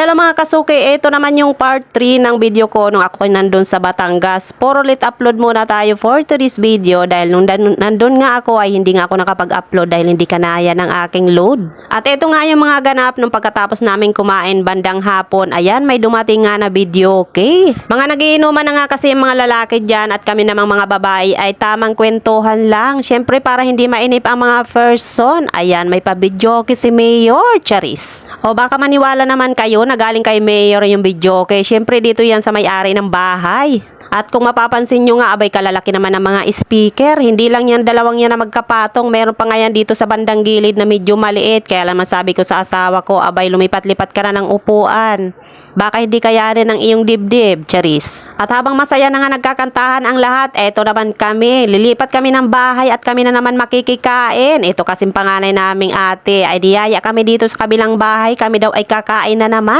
Hello mga kasuki, ito naman yung part 3 ng video ko nung ako nandun sa Batangas. For ulit upload muna tayo for today's video dahil nung nandun nga ako ay hindi nga ako nakapag-upload dahil hindi kanaya ng aking load. At ito nga yung mga ganap nung pagkatapos namin kumain bandang hapon. Ayan, may dumating nga na video, okay? Mga nagiinuman na nga kasi yung mga lalaki dyan at kami namang mga babae ay tamang kwentuhan lang. Syempre para hindi mainip ang mga person. Ayan, may pa-video si Mayor Charis. O baka maniwala naman kayo na galing kay Mayor yung video. Kaya syempre dito yan sa may-ari ng bahay. At kung mapapansin nyo nga, abay kalalaki naman ng mga speaker. Hindi lang yan dalawang yan na magkapatong. Meron pa nga yan dito sa bandang gilid na medyo maliit. Kaya lang masabi ko sa asawa ko, abay lumipat-lipat ka na ng upuan. Baka hindi kayanin ng iyong dibdib, Charis. At habang masaya na nga nagkakantahan ang lahat, eto naman kami. Lilipat kami ng bahay at kami na naman makikikain. Ito kasing panganay naming ate. Ay diyaya kami dito sa kabilang bahay. Kami daw ay kakain na naman.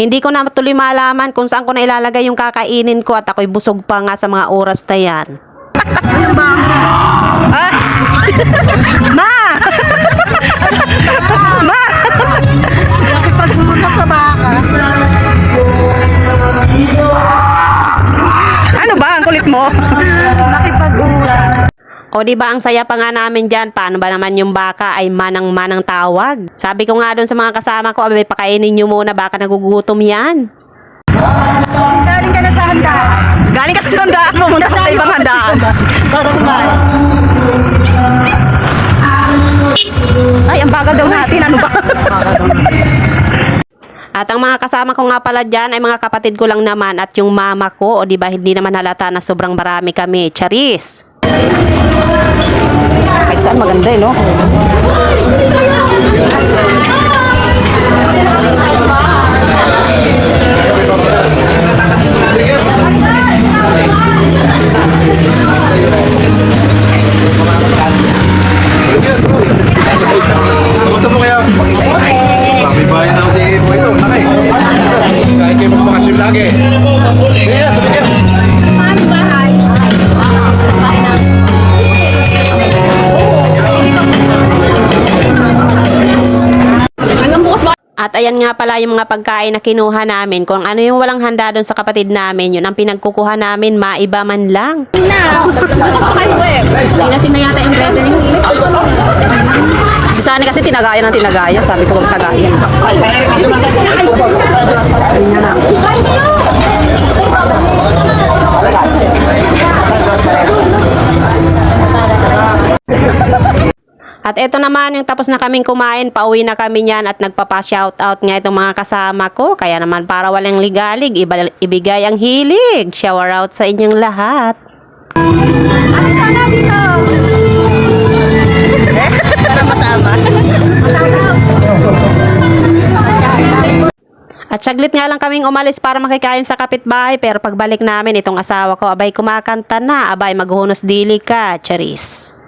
Hindi ko na tuloy malaman kung saan ko na ilalagay yung kakainin ko at ako'y busog pa nga sa mga oras na yan. Nakipag-usap sa baka. Ano ba ang kulit mo? Nakipag-usap. O di ba ang saya pa nga namin dyan, paano ba naman yung baka ay manang-manang tawag? Sabi ko nga doon sa mga kasama ko, abay pakainin nyo muna, baka nagugutom yan. Galing ka na sa handaan. Galing ka sa handaan, pumunta ka sa ibang handaan. Para kumain. Ay, ang bagal daw natin, ano ba? At ang mga kasama ko nga pala dyan ay mga kapatid ko lang naman at yung mama ko, o di ba hindi naman halata na sobrang marami kami. Charis! Kahit saan maganda eh, no? Kamusta po kayo? Sabi At ayan nga pala yung mga pagkain na kinuha namin. Kung ano yung walang handa doon sa kapatid namin, yun ang pinagkukuha namin, maiba man lang. Kasi na yata yung bread Si Sani kasi tinagaya ng tinagaya. Sabi ko, wag tagaya. At eto naman, yung tapos na kaming kumain, pauwi na kami niyan at nagpapa-shoutout nga itong mga kasama ko. Kaya naman para walang ligalig, iba- ibigay ang hilig. Shower out sa inyong lahat. At saglit nga lang kaming umalis para makikain sa kapitbahay pero pagbalik namin itong asawa ko abay kumakanta na abay maghunos dili ka charis.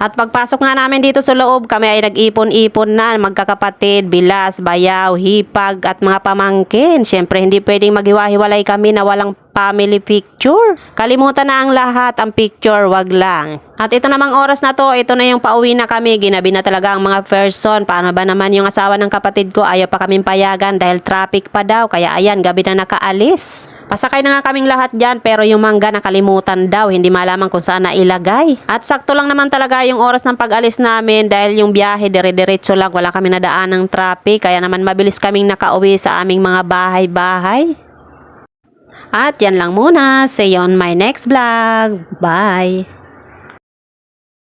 At pagpasok nga namin dito sa loob, kami ay nag-ipon-ipon na, magkakapatid, bilas, bayaw, hipag at mga pamangkin. Siyempre, hindi pwedeng maghiwa-hiwalay kami na walang family picture. Kalimutan na ang lahat, ang picture, wag lang. At ito namang oras na to, ito na yung pauwi na kami. Ginabi na talaga ang mga person. Paano ba naman yung asawa ng kapatid ko? Ayaw pa kaming payagan dahil traffic pa daw. Kaya ayan, gabi na nakaalis. Pasakay na nga kaming lahat dyan pero yung mangga nakalimutan daw. Hindi malaman kung saan na ilagay. At sakto lang naman talaga yung oras ng pag-alis namin dahil yung biyahe dire-diretso lang. Wala kami nadaan ng traffic. Kaya naman mabilis kaming nakauwi sa aming mga bahay-bahay. At yan lang muna. See you on my next vlog. Bye!